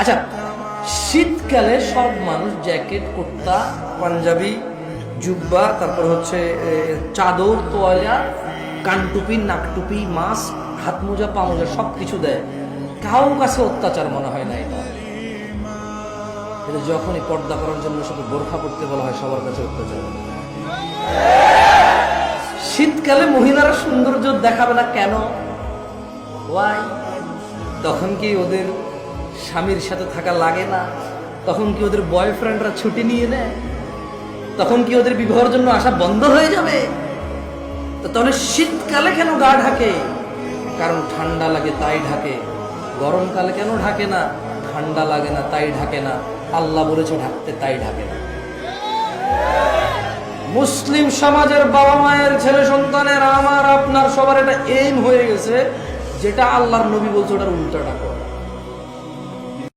আচ্ছা শীতকালে সব মানুষ জ্যাকেট, কুর্তা, পাঞ্জাবি, জুব্বা, তারপর হচ্ছে চাদর, তোয়ালা কানটুপি, নাকটুপি, মাস্ক হাত মোজা পা মোজা সব কিছু দেয়। কাউ কাছে অত্যাচার মনে হয় না এটা। কিন্তু যখনই পর্দা করার জন্য শুধু বোরখা পড়তে বলা হয়, সবার কাছে অত্যাচার। শীতকালে মহিলারা সৌন্দর্য দেখাবে না কেন? ওয়াই তখন কি ওদের স্বামীর সাথে থাকা লাগে না। তখন কি ওদের বয়ফ্রেন্ডরা ছুটি নিয়ে নেয়? তখন কি ওদের বিবাহের জন্য আসা বন্ধ হয়ে যাবে? তো তাহলে শীতকালে কেন গা ঢাকে? কারণ ঠান্ডা লাগে তাই ঢাকে। গরমকালে কেন ঢাকে না? ঠান্ডা লাগে না তাই ঢাকে না। আল্লাহ বলেছে ঢাকতে তাই ঢাকে না। মুসলিম সমাজের বাবা মায়ের ছেলে সন্তানের আমার, আপনার সবার এটা এইম হয়ে গেছে, যেটা আল্লাহর নবী বলছে ওটার উল্টাটা করো।